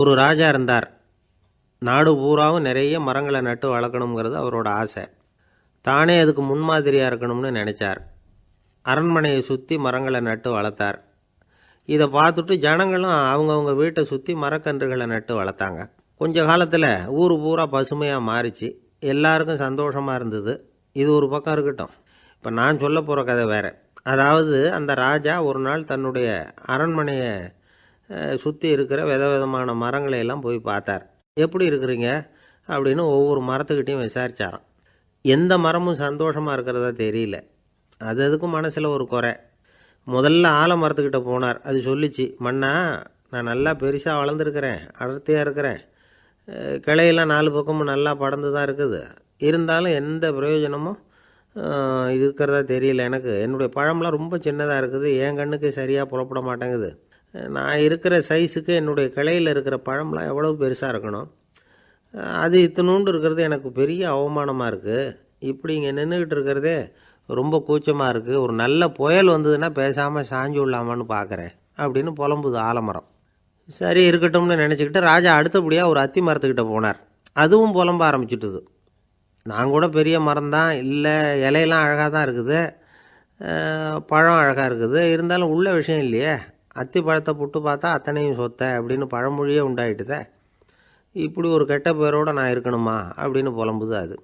ஒரு ராஜா இருந்தார். நாடு பூராவும் நிறைய மரங்களை நட்டு வளர்க்கணுங்கிறது அவரோட ஆசை. தானே அதுக்கு முன்மாதிரியாக இருக்கணும்னு நினச்சார். அரண்மனையை சுற்றி மரங்களை நட்டு வளர்த்தார். இதை பார்த்துட்டு ஜனங்களும் அவங்கவுங்க வீட்டை சுற்றி மரக்கன்றுகளை நட்டு வளர்த்தாங்க. கொஞ்ச காலத்தில் ஊர் பூரா பசுமையாக மாறிச்சு. எல்லாருக்கும் சந்தோஷமாக இருந்தது. இது ஒரு பக்கம் இருக்கட்டும். இப்போ நான் சொல்ல போகிற கதை வேறு. அதாவது அந்த ராஜா ஒரு நாள் தன்னுடைய அரண்மனையை சுற்றி இருக்கிற வித விதமான மரங்களை எல்லாம் போய் பார்த்தார். எப்படி இருக்கிறீங்க? அப்படின்னு ஒவ்வொரு மரத்துக்கிட்டையும் விசாரித்தாராம் எந்த மரமும் சந்தோஷமாக இருக்கிறதா தெரியல. அது அதுக்கும் மனசில் ஒரு குறை. முதல்ல ஆலமரத்துக்கிட்ட போனார். அது சொல்லிச்சு மண்ணா நான் நல்லா பெருசாக வளர்ந்துருக்கிறேன் அடர்த்தியாக இருக்கிறேன். கிளையெல்லாம் நாலு பக்கமும் நல்லா படர்ந்து தான் இருக்குது. இருந்தாலும் எந்த பிரயோஜனமும் இருக்கிறதா தெரியல எனக்கு. என்னுடைய பழம்லாம் ரொம்ப சின்னதாக இருக்குது. என் கண்ணுக்கு சரியாக புறப்பட மாட்டேங்குது. நான் இருக்கிற சைஸுக்கு என்னுடைய கிளையில் இருக்கிற பழம்லாம் எவ்வளோ பெருசாக இருக்கணும்? அது இத்தினூண்டு இருக்கிறது எனக்கு பெரிய அவமானமாக இருக்குது இப்படி இங்கே நின்றுக்கிட்டு இருக்கிறதே ரொம்ப கூச்சமாக இருக்குது ஒரு நல்ல புயல் வந்ததுன்னா பேசாமல் சாஞ்சு விடலாமான்னு பார்க்குறேன் அப்படின்னு புலம்புது ஆலமரம். சரி இருக்கட்டும்னு நினச்சிக்கிட்டு ராஜா அடுத்தபடியாக ஒரு அத்தி மரத்துக்கிட்ட போனார். அதுவும் புலம்ப ஆரம்பிச்சிட்டுது. நான் கூட பெரிய மரம் தான். இல்லை இலையெல்லாம் அழகாக தான் இருக்குது. பழம் அழகாக இருக்குது. இருந்தாலும் உள்ள விஷயம் இல்லையே. அத்தி பழத்தை புட்டு பார்த்தா அத்தனையும் சொத்தை அப்படின்னு பழமொழியே உண்டாயிட்டுதே. இப்படி ஒரு கெட்ட பேரோட நான் இருக்கணுமா அப்படின்னு புலம்புது அது.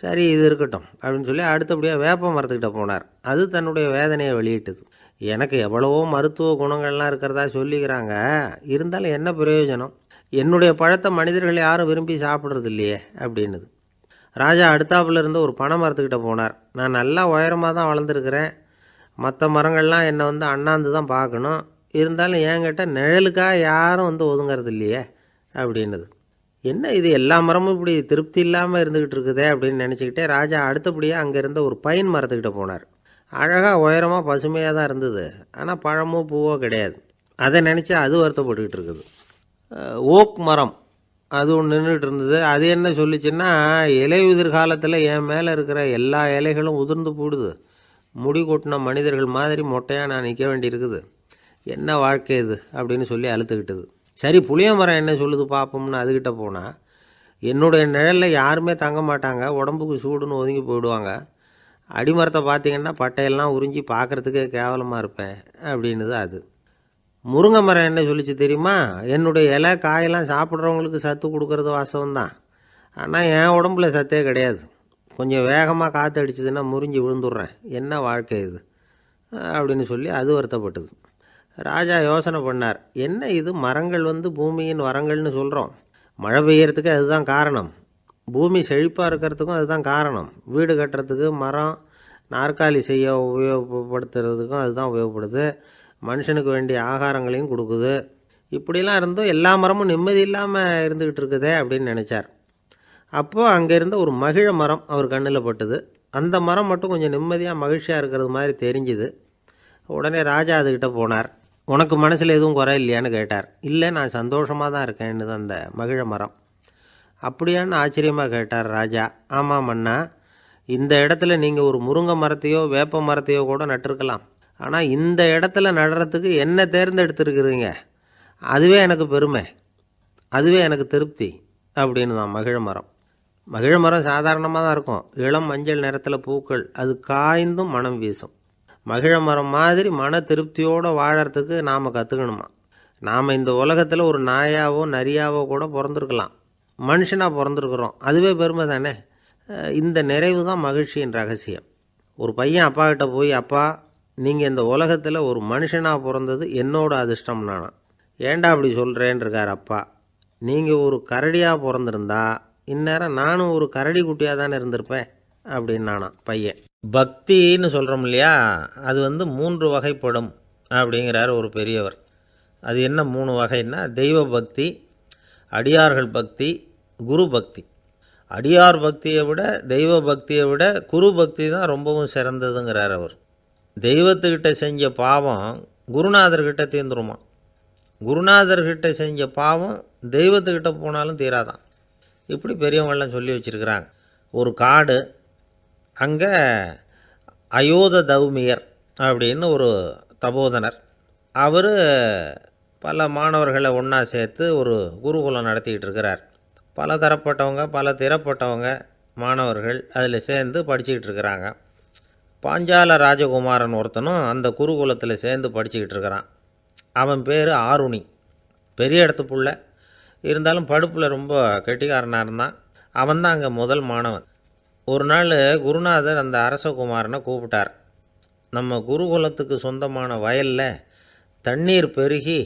சரி இது இருக்கட்டும் அப்படின்னு சொல்லி அடுத்தபடியாக வேப்ப மரத்துக்கிட்ட போனார். அது தன்னுடைய வேதனையை வெளியிட்டது. எனக்கு எவ்வளவோ மருத்துவ குணங்கள்லாம் இருக்கிறதா சொல்லிக்கிறாங்க. இருந்தாலும் என்ன பிரயோஜனம்? என்னுடைய பழத்தை மனிதர்கள் யாரும் விரும்பி சாப்பிட்றது இல்லையே அப்படின்னுது. ராஜா அடுத்தாப்புல இருந்து ஒரு பனை மரத்துக்கிட்ட போனார். நான் நல்லா உயரமாக தான் வளர்ந்துருக்கிறேன். மற்ற மரங்கள்லாம் என்னை வந்து அண்ணாந்து தான் பார்க்கணும். இருந்தாலும் என்கிட்ட நிழலுக்காக யாரும் வந்து ஒதுங்கிறது இல்லையே அப்படின்னுது. என்ன இது எல்லா மரமும் இப்படி திருப்தி இல்லாமல் இருந்துக்கிட்டு இருக்குதே அப்படின்னு நினச்சிக்கிட்டே ராஜா அடுத்தபடியாக அங்கே இருந்த ஒரு பைன் மரத்துக்கிட்ட போனார். அழகாக உயரமாக பசுமையாக தான் இருந்தது. ஆனால் பழமோ பூவோ கிடையாது. அதை நினச்சி அது வருத்தப்பட்டுக்கிட்டு இருக்குது. ஓக் மரம். அது ஒன்று நின்றுட்டு இருந்தது. அது என்ன சொல்லிச்சுன்னா இலை உதிர் காலத்தில் என் மேலே இருக்கிற எல்லா இலைகளும் உதிர்ந்து போடுது. முடி கொட்டின மனிதர்கள் மாதிரி மொட்டையாக நான் நிற்க வேண்டியிருக்குது. என்ன வாழ்க்கை இது? அப்படின்னு சொல்லி அழுத்துக்கிட்டது. சரி புளிய மரம் என்ன சொல்லுது பார்ப்போம்னு அதுக்கிட்ட போனால் என்னுடைய நிழலில் யாருமே தங்க மாட்டாங்க உடம்புக்கு சூடுன்னு ஒதுங்கி போயிடுவாங்க. அடிமரத்தை பார்த்தீங்கன்னா பட்டையெல்லாம் உறிஞ்சி பார்க்குறதுக்கே கேவலமாக இருப்பேன் அப்படின்னுது அது. முருங்கை மரம் என்ன சொல்லிச்சு தெரியுமா? என்னுடைய இலை காயெல்லாம் சாப்பிட்றவங்களுக்கு சத்து கொடுக்கறது வாசம் தான் ஆனால் என் உடம்புல சத்தே கிடையாது. கொஞ்சம் வேகமாக காற்று அடிச்சதுன்னா முறிஞ்சு விழுந்துடுறேன். என்ன வாழ்க்கை இது? அப்படின்னு சொல்லி அது வருத்தப்பட்டது. ராஜா யோசனை பண்ணார். என்ன இது மரங்கள் வந்து பூமியின் வரங்கள்னு சொல்கிறோம் மழை பெய்யறதுக்கு அதுதான் காரணம். பூமி செழிப்பாக இருக்கிறதுக்கும் அதுதான் காரணம். வீடு கட்டுறதுக்கு மரம் நாற்காலி செய்ய உபயோகப்படுத்துறதுக்கும் அதுதான் உபயோகப்படுது. மனுஷனுக்கு வேண்டிய ஆகாரங்களையும் கொடுக்குது. இப்படிலாம் இருந்தும் எல்லா மரமும் நிம்மதி இல்லாமல் இருந்துக்கிட்டு இருக்குதே அப்படின்னு நினச்சார். அப்போது அங்கே இருந்த ஒரு மகிழ மரம் அவர் கண்ணில் பட்டுது. அந்த மரம் மட்டும் கொஞ்சம் நிம்மதியாக மகிழ்ச்சியாக இருக்கிறது மாதிரி தெரிஞ்சுது. உடனே ராஜா அதுக்கிட்ட போனார். உனக்கு மனசில் எதுவும் குறை இல்லையான்னு கேட்டார். இல்லை நான் சந்தோஷமாக தான் இருக்கேன்னு அந்த மகிழ மரம். அப்படியான்னு ஆச்சரியமாக கேட்டார் ராஜா. ஆமாம் மன்னா இந்த இடத்துல நீங்கள் ஒரு முருங்கை மரத்தையோ வேப்ப மரத்தையோ கூட நட்டிருக்கலாம். ஆனால் இந்த இடத்துல நடுறதுக்கு என்ன தேர்ந்தெடுத்துருக்குறீங்க? அதுவே எனக்கு பெருமை. அதுவே எனக்கு திருப்தி அப்படின்னு தான் மகிழ மரம். மகிழ மரம் சாதாரணமாக தான் இருக்கும். இளம் மஞ்சள் நிறத்தில் பூக்கள் அது காய்ந்தும் மனம் வீசும். மகிழ மரம் மாதிரி மன திருப்தியோடு வாழறதுக்கு நாம் கற்றுக்கணுமா நாம் இந்த உலகத்தில் ஒரு நாயாவோ நரியாவோ கூட பிறந்திருக்கலாம். மனுஷனாக பிறந்திருக்கிறோம். அதுவே பெருமை தானே? இந்த நிறைவு தான் மகிழ்ச்சியின் ரகசியம். ஒரு பையன் அப்பா கிட்ட போய் அப்பா நீங்கள் இந்த உலகத்தில் ஒரு மனுஷனாக பிறந்தது என்னோட அதிர்ஷ்டம் நானா? ஏன்டா அப்படி சொல்கிறேன்னு இருக்கார் அப்பா. நீங்கள் ஒரு கரடியாக பிறந்திருந்தா இந்நேரம் நானும் ஒரு கரடி குட்டியாக தானே இருந்திருப்பேன்? அப்படின்னு நானா பையன். பக்தின்னு சொல்கிறோம் இல்லையா? அது வந்து மூன்று வகைப்படும் அப்படிங்கிறார் ஒரு பெரியவர். அது என்ன மூணு வகைன்னா தெய்வ பக்தி அடியார்கள் பக்தி குரு பக்தி. அடியார் பக்தியை விட தெய்வ பக்தியை விட குரு பக்தி தான் ரொம்பவும் சிறந்ததுங்கிறார் அவர். தெய்வத்துக்கிட்ட செஞ்ச பாவம் குருநாதர்கிட்ட தீர்ந்துருமா? குருநாதர்கிட்ட செஞ்ச பாவம் தெய்வத்துக்கிட்ட போனாலும் தீராதான். இப்படி பெரியவங்களாம் சொல்லி வச்சுருக்கிறாங்க. ஒரு காடு அங்கே அயோத தௌமியர் அப்படின்னு ஒரு தபோதனர். அவர் பல மாணவர்களை ஒன்றா சேர்த்து ஒரு குருகுலம் நடத்திக்கிட்டு இருக்கிறார். பல தரப்பட்டவங்க பல திறப்பட்டவங்க மாணவர்கள் அதில் சேர்ந்து படிச்சுக்கிட்டு இருக்கிறாங்க. பாஞ்சால ராஜகுமாரன் ஒருத்தனும் அந்த குருகுலத்தில் சேர்ந்து படிச்சுக்கிட்டு இருக்கிறான். அவன் பேர் ஆருணி. பெரிய இடத்து புள்ள. இருந்தாலும் படுப்பில் ரொம்ப கெட்டிக்காரனாக இருந்தான். அவன் தான் அங்கே முதல் மாணவன். ஒரு நாள் குருநாதர் அந்த அரசகுமாரனை கூப்பிட்டார். நம்ம குருகுலத்துக்கு சொந்தமான வயலில் தண்ணீர் பெருகி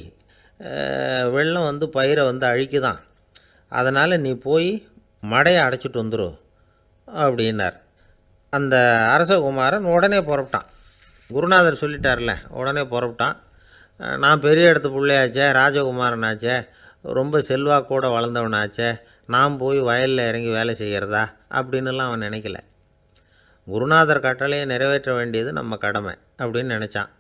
வெள்ளம் வந்து பயிரை வந்து அழிக்குதான். அதனால் நீ போய் மடையை அடைச்சிட்டு வந்துரு அப்படின்னார். அந்த அரசகுமாரன் உடனே புறப்பட்டான். குருநாதர் சொல்லிட்டார்ல உடனே புறப்பட்டான். நான் பெரிய இடத்து பிள்ளையாச்சே ராஜகுமாரனாச்சே ரொம்ப செல்வாக்கூட வளர்ந்தவனாச்சே நான் போய் வயலில் இறங்கி வேலை செய்கிறதா அப்படின்னுலாம் அவன் நினைக்கல. குருநாதர் கட்டளையை நிறைவேற்ற வேண்டியது நம்ம கடமை அப்படின்னு நினச்சான்.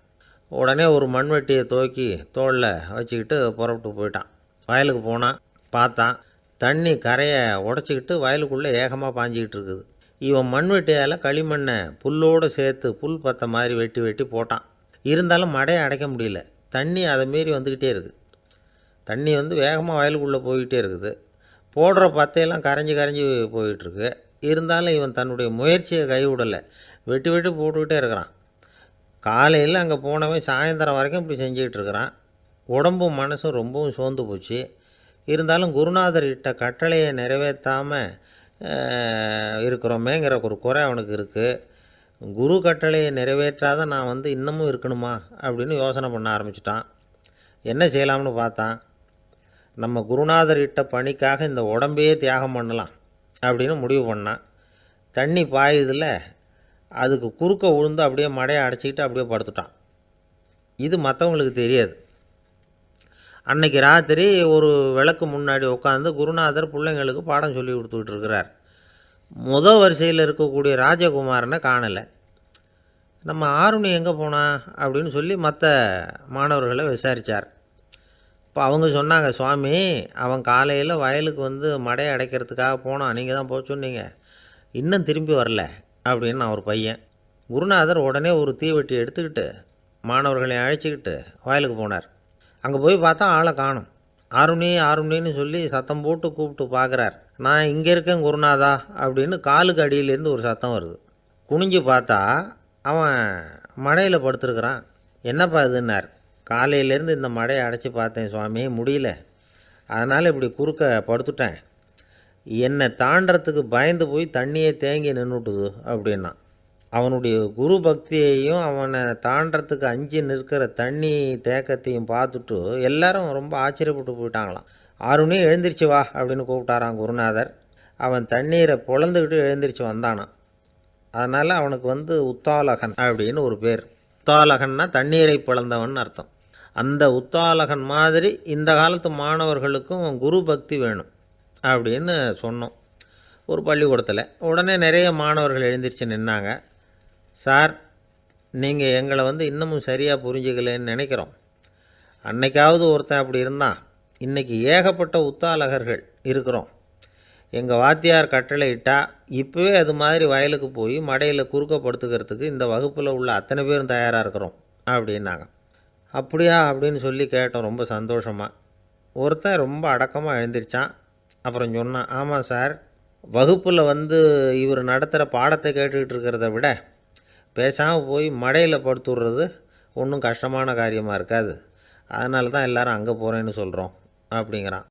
உடனே ஒரு மண்வெட்டியை தூக்கி தோளில் வச்சுக்கிட்டு புறப்பட்டு போயிட்டான். வயலுக்கு போனான் பார்த்தான். தண்ணி கரையை உடச்சிக்கிட்டு வயலுக்குள்ளே ஏகமாக பாஞ்சிக்கிட்டு இருக்குது. இவன் மண்வெட்டியால் களிமண்ணை புல்லோடு சேர்த்து புல் பத்த மாதிரி வெட்டி வெட்டி போட்டான். இருந்தாலும் மடையை அடைக்க முடியல. தண்ணி அதை மீறி வந்துக்கிட்டே இருக்குது. தண்ணி வந்து வேகமாக வயலுக்குள்ளே போய்கிட்டே இருக்குது. போடுற பத்தையெல்லாம் கரைஞ்சி கரைஞ்சி போயிட்டுருக்கு. இருந்தாலும் இவன் தன்னுடைய முயற்சியை கைவிடலை. வெட்டி வெட்டி போட்டுக்கிட்டே இருக்கிறான். காலையில் அங்கே போனவன் சாயந்தரம் வரைக்கும் இப்படி செஞ்சுக்கிட்டு இருக்கிறான். உடம்பும் மனசும் ரொம்பவும் சோர்ந்து போச்சு. இருந்தாலும் குருநாதர் இட்ட கட்டளையை நிறைவேற்றாமல் இருக்கிறோமேங்கிற ஒரு குறை அவனுக்கு இருக்குது குரு கட்டளையை நிறைவேற்றாத நான் வந்து இன்னமும் இருக்கணுமா அப்படின்னு யோசனை பண்ண ஆரம்பிச்சிட்டான். என்ன செய்யலாம்னு பார்த்தான். நம்ம குருநாதர் இட்ட பணிக்காக இந்த உடம்பையே தியாகம் பண்ணலாம் அப்படின்னு முடிவு பண்ணான் தண்ணி பாயுதில் அதுக்கு குறுக்க விழுந்து அப்படியே மடையை அடைச்சிக்கிட்டு அப்படியே படுத்துட்டான். இது மற்றவங்களுக்கு தெரியாது. அன்னைக்கு ராத்திரி ஒரு விளக்கு முன்னாடி உட்காந்து குருநாதர் பிள்ளைங்களுக்கு பாடம் சொல்லி கொடுத்துக்கிட்டு இருக்கிறார் முத வரிசையில் இருக்கக்கூடிய ராஜகுமாரனை காணலை. நம்ம ஆருணி எங்கே போனா அப்படின்னு சொல்லி மற்ற மாணவர்களை விசாரித்தார் இப்போ அவங்க சொன்னாங்க சுவாமி அவன் காலையில் வயலுக்கு வந்து மடையை அடைக்கிறதுக்காக போனான். நீங்கள் தான் போக சொன்னீங்க. இன்னும் திரும்பி வரல அப்படின்னு அவர் பையன். குருநாதர் உடனே ஒரு தீவெட்டி எடுத்துக்கிட்டு மாணவர்களை அழைச்சிக்கிட்டு வயலுக்கு போனார். அங்கே போய் பார்த்தா ஆளை காணும். ஆருணி ஆருணின்னு சொல்லி சத்தம் போட்டு கூப்பிட்டு பார்க்குறார். நான் இங்கே இருக்கேன் குருநாதா அப்படின்னு காலுக்கு அடியிலேருந்து ஒரு சத்தம் வருது. குனிஞ்சு பார்த்தா அவன் மடையில் படுத்துருக்குறான். என்னப்பா இதுன்னார்? காலையிலேருந்து இந்த மழையை அடைச்சி பார்த்தேன் சுவாமி. முடியல. அதனால் இப்படி குறுக்க படுத்துட்டேன். என்னை தாண்டறதுக்கு பயந்து போய் தண்ணியே தேங்கி நின்றுட்டுது அப்படின்னா. அவனுடைய குரு பக்தியையும் அவனை தாண்டறதுக்கு அஞ்சு நிற்கிற தண்ணி தேக்கத்தையும் பார்த்துட்டு எல்லாரும் ரொம்ப ஆச்சரியப்பட்டு போயிட்டாங்களாம். ஆறுனே எழுந்திரிச்சு வா அப்படின்னு கூப்பிட்டாராம் குருநாதர். அவன் தண்ணீரை பொழந்துக்கிட்டு எழுந்திரிச்சு வந்தானான் அதனால் அவனுக்கு வந்து உத்தாலகன் அப்படின்னு ஒரு பேர். உத்தாலகன்னா தண்ணீரை பிளந்தவன் அர்த்தம். அந்த உத்தாலகன் மாதிரி இந்த காலத்து மாணவர்களுக்கும் குரு பக்தி வேணும் அப்படின்னு சொன்னோம். ஒரு பள்ளிக்கூடத்தில். உடனே நிறைய மாணவர்கள் எழுந்திரிச்சு நின்னாங்க. சார் நீங்கள் எங்களை வந்து இன்னமும் சரியாக புரிஞ்சுக்கலன்னு நினைக்கிறோம். அன்னைக்காவது ஒருத்தன் அப்படி இருந்தான். இன்றைக்கி ஏகப்பட்ட உத்தாலகர்கள் இருக்கிறோம். எங்கள் வாத்தியார் கட்டளை இட்டால் இப்போவே அது மாதிரி வயலுக்கு போய் மடையில் குறுக்கப்படுத்துக்கிறதுக்கு இந்த வகுப்பில் உள்ள அத்தனை பேரும் தயாராக இருக்கிறோம் அப்படின்னாங்க. அப்படியா அப்படின்னு சொல்லி கேட்டோம் ரொம்ப சந்தோஷமாக ஒருத்தன் ரொம்ப அடக்கமாக எழுந்திரிச்சான். அப்புறம் சொன்னான் ஆமாம் சார் வகுப்பில் வந்து இவர் நடத்துகிற பாடத்தை கேட்டுக்கிட்டு இருக்கிறத விட பேசாமல் போய் மடையில் படுத்துடுறது ஒன்றும் கஷ்டமான காரியமாக இருக்காது. அதனால தான் எல்லோரும் அங்கே போகிறேன்னு சொல்கிறோம் அப்படிங்கிறான்.